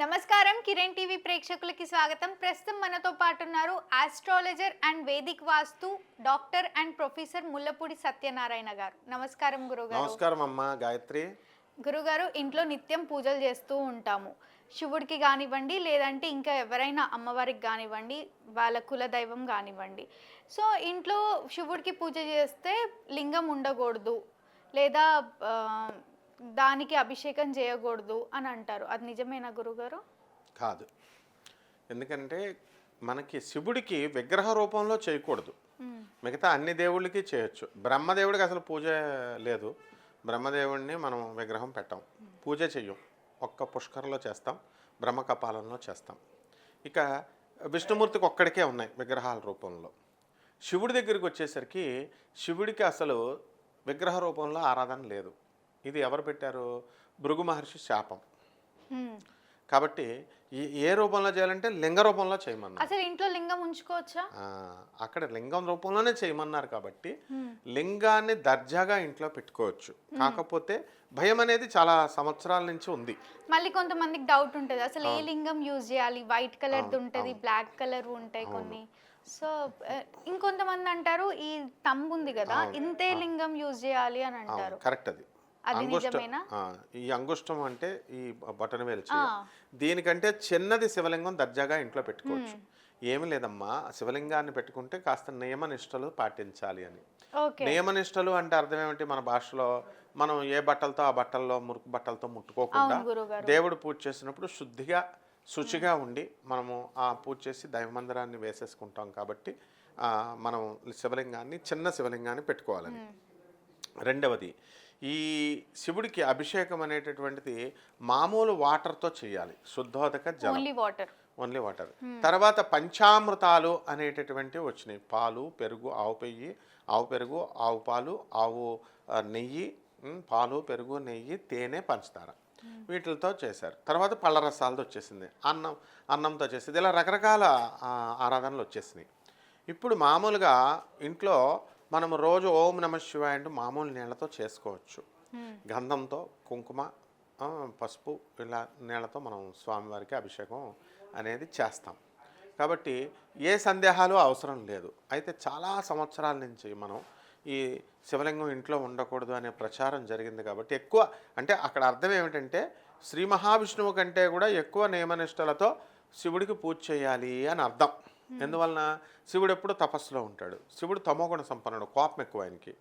నమస్కారం. కిరణ్ టీవీ ప్రేక్షకులకి స్వాగతం. ప్రస్తుతం మనతో పాటు ఉన్నారు astrologer and vedic vastu doctor and professor Mullapudi Satyanarayana గారు. నమస్కారం గురుగారు. నమస్కారం అమ్మా గాయత్రి. గురుగారు ఇంట్లో నిత్యం పూజలు చేస్తూ ఉంటాము. శివుడికి కానివ్వండి లేదంటే ఇంకా ఎవరైనా అమ్మవారికి కానివ్వండి వాళ్ళ కుల దైవం కానివ్వండి. సో ఇంట్లో శివుడికి పూజ చేస్తే లింగం ఉండకూడదు. లేదా దానికి అభిషేకం చేయకూడదు అని అంటారు. అది నిజమేనా గురుగారు? కాదు. ఎందుకంటే మనకి శివుడికి విగ్రహ రూపంలో చేయకూడదు. మిగతా అన్ని దేవుళ్ళకి చేయొచ్చు. బ్రహ్మదేవుడికి అసలు పూజ లేదు. బ్రహ్మదేవుడిని మనం విగ్రహం పెట్టాం. పూజ చెయ్యం. ఒక్క పుష్కరంలో చేస్తాం. బ్రహ్మ కపాలంలో చేస్తాం. ఇక విష్ణుమూర్తికి ఒక్కడికే ఉన్నాయి విగ్రహాల రూపంలో. శివుడి దగ్గరికి వచ్చేసరికి శివుడికి అసలు విగ్రహ రూపంలో ఆరాధన లేదు. ఇది ఎవరు పెట్టారు? భృగు మహర్షి శాపం. కాబట్టి ఈ- ఏ రూపంలో చేయాలంటే లింగ రూపంలో చేయమన్నారు. అసలు ఇంట్లో లింగం ఉంచుకోవచ్చా? అక్కడ లింగం రూపంలోనే చేయమన్నారు కాబట్టి. లింగాన్ని దర్జాగా ఇంట్లో పెట్టుకోవచ్చు. కాకపోతే భయం అనేది చాలా సంవత్సరాల నుంచి ఉంది. మళ్ళీ కొంతమందికి డౌట్ ఉంటుంది. అసలు ఏ లింగం యూజ్ చేయాలి? వైట్ కలర్ ఉంటుంది బ్లాక్ కలర్ ఉంటాయి కొన్ని. సో ఇంకొంతమంది అంటారు ఈ తంబు ఉంది కదా ఇంతే లింగం యూజ్ చేయాలి అని అంటారు. కరెక్ట్ అది. అంగుష్టం ఈ అంగుష్టం అంటే ఈ బటన్. చేయి దీనికంటే చిన్నది శివలింగం దర్జాగా ఇంట్లో పెట్టుకోవచ్చు. ఏమి లేదమ్మా శివలింగాన్ని పెట్టుకుంటే కాస్త నియమ నిష్టలు పాటించాలి అని. నియమనిష్టలు అంటే అర్థం ఏమిటి? మన భాషలో మనం ఏ బట్టలతో ఆ బట్టల్లో మురుకు బట్టలతో ముట్టుకోకుండా దేవుడు పూజ చేసినప్పుడు శుద్ధిగా శుచిగా ఉండి మనము ఆ పూజ చేసి దైవ మందిరాన్ని వేసేసుకుంటాం కాబట్టి ఆ, మనం శివలింగాన్ని చిన్న శివలింగాన్ని పెట్టుకోవాలని. రెండవది ఈ శివుడికి అభిషేకం అనేటటువంటిది మామూలు వాటర్తో చేయాలి. శుద్ధోదక జలం. వాటర్ ఓన్లీ వాటర్ తర్వాత పంచామృతాలు అనేటటువంటివి వచ్చినాయి. పాలు పెరుగు ఆవు పెయ్యి ఆవు పెరుగు ఆవు పాలు ఆవు నెయ్యి పాలు పెరుగు నెయ్యి తేనె పంచదార. వీటితో చేశారు. తర్వాత పళ్ళ రసాలతో వచ్చేసింది. అన్నం అన్నంతో చేసింది. ఇలా రకరకాల ఆరాధనలు వచ్చేసినాయి. ఇప్పుడు మామూలుగా ఇంట్లో మనం రోజు ఓం నమ శివాయ అంటూ మామూలు నీళ్ళతో చేసుకోవచ్చు. గంధంతో కుంకుమ పసుపు ఇలా నీళ్ళతో మనం స్వామివారికి అభిషేకం అనేది చేస్తాం. కాబట్టి ఏ సందేహాలు అవసరం లేదు. అయితే చాలా సంవత్సరాల నుంచి మనం ఈ శివలింగం ఇంట్లో ఉండకూడదు అనే ప్రచారం జరిగింది కాబట్టి ఎక్కువ అంటే అక్కడ అర్థం ఏమిటంటే శ్రీ మహావిష్ణువు కంటే కూడా ఎక్కువ నియమనిష్టలతో శివుడికి పూజ చేయాలి అని అర్థం. Hmm. ఎందువలన శివుడు ఎప్పుడు తపస్సులో ఉంటాడు. శివుడు తమోగుణ సంపన్నుడు కోపం ఎక్కువ ఆయనకి.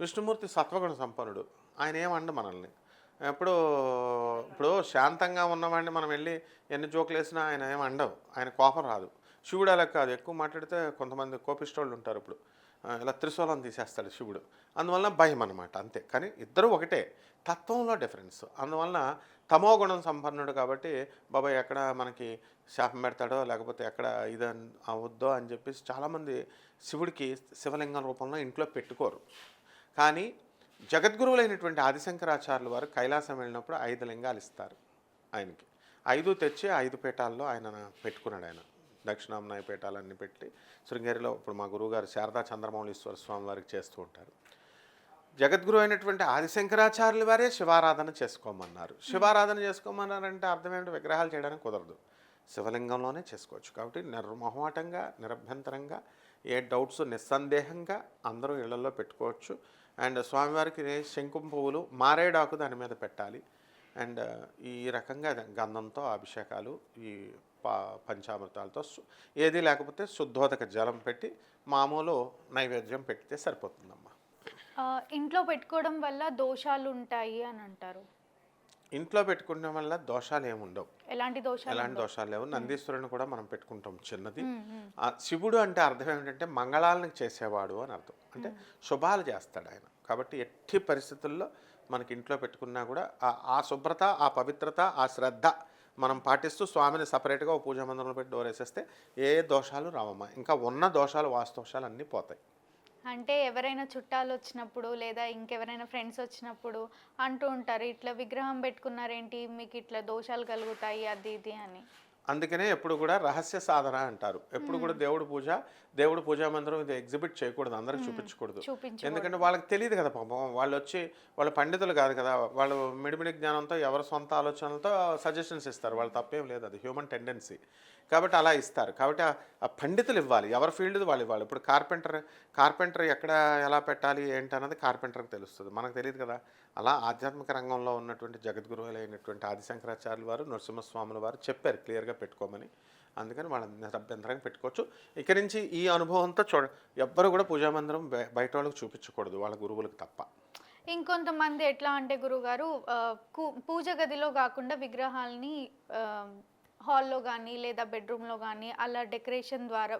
విష్ణుమూర్తి సత్వగుణ సంపన్నుడు. ఆయన ఏమండు మనల్ని. ఎప్పుడు ఇప్పుడు శాంతంగా ఉన్నవాడిని మనం వెళ్ళి ఎన్ని జోకులు వేసినా ఆయన ఏం అండవు. ఆయన కోపం రాదు. శివుడు అలా కాదు. ఎక్కువ మాట్లాడితే కొంతమంది కోపిష్టోళ్ళు ఉంటారు ఇప్పుడు. ఇలా త్రిశూలం తీసేస్తాడు శివుడు. అందువలన భయం అనమాట అంతే. కానీ ఇద్దరు ఒకటే తత్వంలో డిఫరెన్స్ అందువలన తమో గుణం సంపన్నుడు కాబట్టి బాబాయ్ ఎక్కడ మనకి శాపం పెడతాడో లేకపోతే ఎక్కడ ఇది అవద్దో అని చెప్పేసి చాలామంది శివుడికి శివలింగం రూపంలో ఇంట్లో పెట్టుకోరు. కానీ జగద్గురువులైనటువంటి ఆదిశంకరాచార్యుల వారు కైలాసం వెళ్ళినప్పుడు ఐదు లింగాలు ఇస్తారు ఆయనకి. ఐదు తెచ్చి ఐదు పీఠాల్లో ఆయన పెట్టుకున్నాడు ఆయన. దక్షిణాంనాయ పీఠాలన్నీ పెట్టి శృంగేరిలో ఇప్పుడు మా గురువుగారు శారదా చంద్రమౌళీశ్వర స్వామి వారికి చేస్తూ ఉంటారు. జగద్గురు అయినటువంటి ఆదిశంకరాచార్యుల వారే శివారాధన చేసుకోమన్నారు. శివారాధన చేసుకోమన్నారంటే అర్థం ఏంటి? విగ్రహాలు చేయడానికి కుదరదు. శివలింగంలోనే చేసుకోవచ్చు. కాబట్టి నిర్మోహమాటంగా నిరభ్యంతరంగా ఏ డౌట్స్ నిస్సందేహంగా అందరూ ఇళ్ళలో పెట్టుకోవచ్చు. అండ్ స్వామివారికి శంకుం పువ్వులు మారేడాకు దాని మీద పెట్టాలి. అండ్ ఈ రకంగా గంధంతో అభిషేకాలు ఈ పా పంచామృతాలతో ఏది లేకపోతే శుద్ధోదక జలం పెట్టి మామూలు నైవేద్యం పెడితే సరిపోతుందమ్మా. ఇంట్లో పెట్టుకోవడం వల్ల దోషాలు ఉంటాయి అని అంటారు. ఇంట్లో పెట్టుకోవడం వల్ల దోషాలు ఏమి ఉండవు. ఎలాంటి దోషాలు ఎలాంటి దోషాలు లేవు. నందీశ్వరుని కూడా మనం పెట్టుకుంటాం చిన్నది. శివుడు అంటే అర్థం ఏమిటంటే మంగళాలను చేసేవాడు అని అర్థం. అంటే శుభాలు చేస్తాడు ఆయన. కాబట్టి ఎట్టి పరిస్థితుల్లో మనకి ఇంట్లో పెట్టుకున్నా కూడా ఆ- ఆ శుభ్రత ఆ పవిత్రత ఆ శ్రద్ధ మనం పాటిస్తూ స్వామిని సపరేట్గా ఓ పూజా మందిరంలో పెట్టి డోర్ వేసేస్తే ఏ దోషాలు రావమ్మా. ఇంకా ఉన్న దోషాలు వాస్తోషాలు అన్నీ పోతాయి. అంటే ఎవరైనా చుట్టాలు వచ్చినప్పుడు లేదా ఇంకెవరైనా ఫ్రెండ్స్ వచ్చినప్పుడు అంటూ ఉంటారు ఇట్లా విగ్రహం పెట్టుకున్నారేంటి? మీకు ఇట్లా దోషాలు కలుగుతాయి అది ఇది అని. అందుకనే ఎప్పుడు కూడా రహస్య సాధన అంటారు. ఎప్పుడు కూడా దేవుడి పూజ దేవుడి పూజా మందిరం ఇది ఎగ్జిబిట్ చేయకూడదు అందరికి చూపించకూడదు. చూపించు ఎందుకంటే వాళ్ళకి తెలియదు కదా పాపం. వాళ్ళు వచ్చి వాళ్ళ పండితులు కాదు కదా వాళ్ళు మిడిమిడి జ్ఞానంతో ఎవరి సొంత ఆలోచనలతో సజెషన్స్ ఇస్తారు. వాళ్ళు తప్పేం లేదు అది హ్యూమన్ టెండెన్సీ కాబట్టి అలా ఇస్తారు. కాబట్టి ఆ- పండితులు ఇవ్వాలి. ఎవరి ఫీల్డ్ వాళ్ళు ఇవ్వాలి. ఇప్పుడు కార్పెంటర్ కార్పెంటర్ ఎక్కడ ఎలా పెట్టాలి ఏంటి అన్నది కార్పెంటర్కి తెలుస్తుంది. మనకు తెలియదు కదా. అలా ఆధ్యాత్మిక రంగంలో ఉన్నటువంటి జగద్గురువులైనటువంటి ఆదిశంకరాచార్యులు వారు నరసింహస్వాముల వారు చెప్పారు క్లియర్గా పెట్టుకోమని. అందుకని వాళ్ళ అభ్యంతరంగా పెట్టుకోవచ్చు. ఇక నుంచి ఈ అనుభవంతో చూడ ఎవ్వరు కూడా పూజా మందిరం బయ- బయట వాళ్ళకి చూపించకూడదు. వాళ్ళ గురువులకు తప్ప. ఇంకొంతమంది ఎట్లా అంటే గురుగారు పూజ గదిలో కాకుండా విగ్రహాలని హాల్లో కానీ లేదా బెడ్రూమ్లో కానీ అలా డెకరేషన్ ద్వారా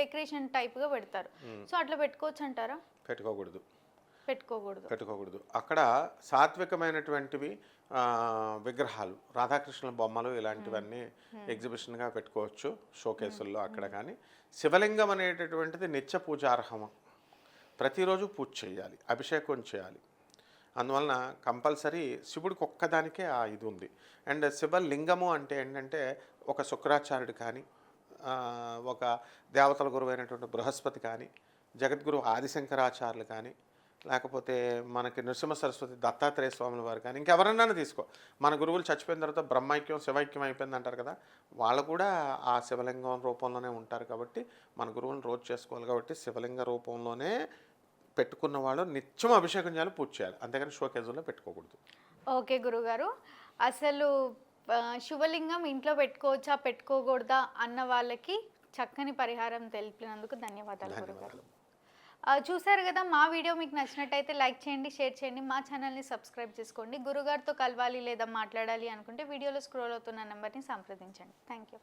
డెకరేషన్ టైప్గా పెడతారు. సో అట్లా పెట్టుకోవచ్చు అంటారా పెట్టుకోకూడదు. పెట్టుకోకూడదు. పెట్టుకోకూడదు. అక్కడ సాత్వికమైనటువంటివి విగ్రహాలు రాధాకృష్ణుల బొమ్మలు ఇలాంటివన్నీ ఎగ్జిబిషన్గా పెట్టుకోవచ్చు షోకేసుల్లో అక్కడ కానీ శివలింగం అనేటటువంటిది నిత్య పూజార్హము. ప్రతిరోజు పూజ చేయాలి అభిషేకం చేయాలి. అందువలన కంపల్సరీ శివుడికి ఒక్కదానికే ఆ ఇది ఉంది. అండ్ శివలింగము అంటే ఏంటంటే ఒక శుక్రాచార్యుడు కానీ ఒక దేవతల గురువు అయినటువంటి బృహస్పతి కానీ జగద్గురు ఆదిశంకరాచార్యులు కానీ లేకపోతే మనకి నృసింహ సరస్వతి దత్తాత్రేయ స్వాముల వారు కానీ ఇంకెవరన్నా తీసుకో. మన గురువులు చచ్చిపోయిన తర్వాత బ్రహ్మైక్యం శివైక్యం అయిపోయింది అంటారు కదా వాళ్ళు కూడా ఆ శివలింగం రూపంలోనే ఉంటారు కాబట్టి మన గురువులను రోజు చేసుకోవాలి కాబట్టి శివలింగ రూపంలోనే పెట్టుకున్న వాళ్ళు నిత్యం అభిషేకం చేయాలి పూజ చేయాలి. అంతేగాని షోకేజుల్లో పెట్టుకోకూడదు. ఓకే గురుగారు. అసలు శివలింగం ఇంట్లో పెట్టుకోవచ్చా పెట్టుకోకూడదా అన్న వాళ్ళకి చక్కని పరిహారం తెలిపినందుకు ధన్యవాదాలు గురుగారు. చూశారు కదా మా వీడియో మీకు నచ్చినట్టయితే లైక్ చేయండి షేర్ చేయండి మా ఛానల్ని సబ్స్క్రైబ్ చేసుకోండి. గురుగారితో కలవాలి లేదా మాట్లాడాలి అనుకుంటే వీడియోలో స్క్రోల్ అవుతున్న నెంబర్ని సంప్రదించండి. Thank you.